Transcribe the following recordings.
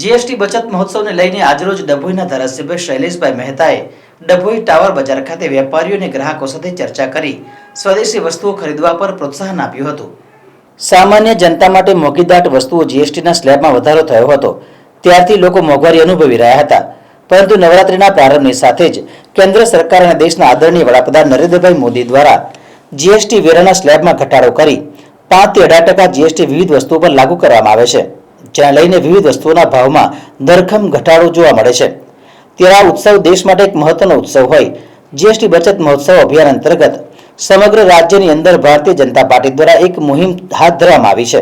GST બચત મહોત્સવને લઈને આજરોજ ડભોઈના ધારાસભ્ય શૈલેષભાઈ મહેતાએ ડભોઈ ટાવર બજાર ખાતે વેપારીઓ અને ગ્રાહકો સાથે ચર્ચા કરી સ્વદેશી વસ્તુઓ ખરીદવા પર પ્રોત્સાહન આપ્યું હતું. સામાન્ય જનતા માટે મોંઘીદાટ વસ્તુઓ જીએસટીના સ્લેબમાં વધારો થયો હતો. ત્યારથી લોકો મોંઘવારી અનુભવી રહ્યા હતા. પરંતુ નવરાત્રીના પ્રારંભની સાથે જ કેન્દ્ર સરકાર અને દેશના આદરણીય વડાપ્રધાન નરેન્દ્રભાઈ મોદી દ્વારા જીએસટી વેરાના સ્લેબમાં ઘટાડો કરી પાંચથી અઢાર ટકા જીએસટી વિવિધ વસ્તુઓ પર લાગુ કરવામાં આવે છે. જેને લઈને વિવિધ વસ્તુઓના ભાવમાં ધરખમ ઘટાડો જોવા મળે છે. ત્યારે આ ઉત્સવ દેશ માટે એક મહત્વનો ઉત્સવ હોય. જીએસટી બચત મહોત્સવ અભિયાન અંતર્ગત સમગ્ર રાજ્યની અંદર ભારતીય જનતા પાર્ટી દ્વારા એક મુહિમ હાથ ધરવામાં આવી છે.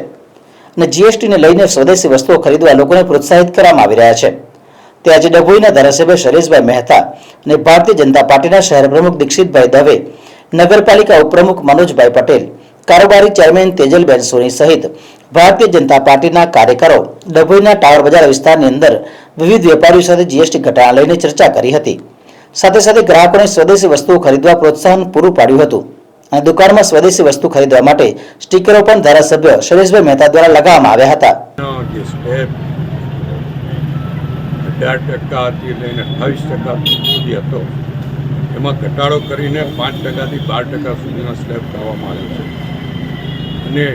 અને જીએસટીને લઈને સ્વદેશી વસ્તુઓ ખરીદવા લોકોને પ્રોત્સાહિત કરવામાં આવી રહ્યા છે. તે આજે ડભોઈના ધારાસભ્ય શૈલેષભાઈ મહેતા અને ભારતીય જનતા પાર્ટીના શહેર પ્રમુખ દીક્ષિતભાઈ દવે, નગરપાલિકા ઉપપ્રમુખ મનોજભાઈ પટેલ કારોબારી ચેરમેન તેજલબેન સોની સહિત ભારતીય જનતા પાર્ટીના કાર્યકરો ડભોઈના ટાવર બજાર વિસ્તારની અંદર વિવિધ વેપારીઓ સાથે જીએસટી ઘટાડા લઈને ચર્ચા કરી હતી. સાથે સાથે ગ્રાહકોને સ્વદેશી વસ્તુઓ ખરીદવા પ્રોત્સાહન પૂરું પાડ્યું હતું. અને દુકાનમાં સ્વદેશી વસ્તુ ખરીદવા માટે સ્ટીકરો પણ ધારાસભ્ય શૈલેષભાઈ મહેતા દ્વારા લગાવવામાં આવ્યા હતા. અઢાર ટકાથી લઈને અઠ્ઠાવીસ ટકા સુધી હતો. એમાં ઘટાડો કરીને પાંચ ટકાથી બાર ટકા સુધીનો સ્લેબ કરવામાં આવ્યો છે. અને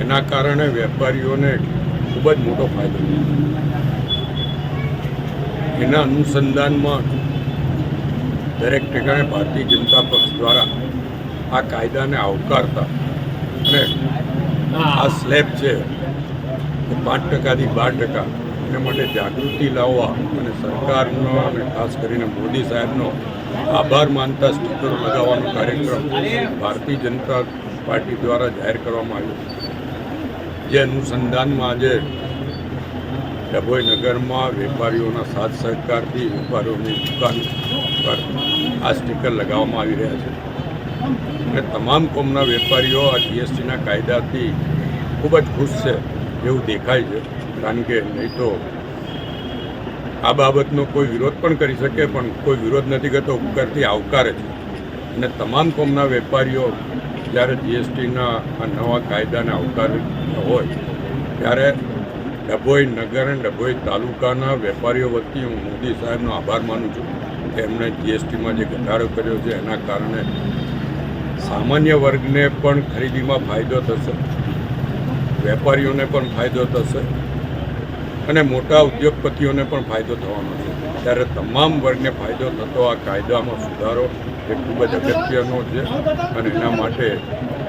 એના કારણે વેપારીઓને ખૂબ જ મોટો ફાયદો થયો. એના અનુસંધાનમાં દરેક ઠેકાણે ભારતીય જનતા પક્ષ દ્વારા આ કાયદાને આવકારતા અને આ સ્લેબ છે એ પાંચ ટકાથી બાર ટકા એના માટે જાગૃતિ લાવવા અને સરકારનો અને ખાસ કરીને મોદી સાહેબનો આભાર માનતા સ્ટીકરો લગાવવાનો કાર્યક્રમ ભારતીય જનતા પાર્ટી દ્વારા જાહેર કરવામાં આવ્યું જે અનુસંધાનમાં આજે ડભોઈ નગરમાં વેપારીઓના સાથ સહકારથી વેપારીઓની દુકાન પર આ સ્ટીકર લગાવવામાં આવી રહ્યા છે. અને તમામ કોમના વેપારીઓ આ જીએસટીના કાયદાથી ખૂબ જ ખુશ છે એવું દેખાય છે. કારણ કે નહીં તો આ બાબતનો કોઈ વિરોધ પણ કરી શકે, પણ કોઈ વિરોધ નથી કરતો. ઉપકારથી આવકારે છે અને તમામ કોમના વેપારીઓ જ્યારે જીએસટીના આ નવા કાયદાને આવકારી હોય, ત્યારે ડભોઈ નગર અને ડભોઈ તાલુકાના વેપારીઓ વતી હું મોદી સાહેબનો આભાર માનું છું કે એમણે જીએસટીમાં જે ઘટાડો કર્યો છે, એના કારણે સામાન્ય વર્ગને પણ ખરીદીમાં ફાયદો થશે, વેપારીઓને પણ ફાયદો થશે અને મોટા ઉદ્યોગપતિઓને પણ ફાયદો થવાનો છે. ત્યારે તમામ વર્ગને ફાયદો થતો આ કાયદામાં સુધારો એ ખૂબ જ અગત્યનો છે અને એના માટે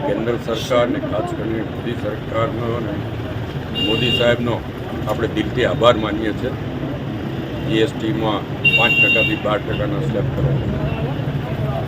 કેન્દ્ર સરકાર અને ખાસ કરીને મોદી સરકારનો અને મોદી સાહેબનો આપણે દિલથી આભાર માનીએ છીએ. જીએસટીમાં પાંચ ટકાથી બાર ટકાના સ્લેબ કરવાનો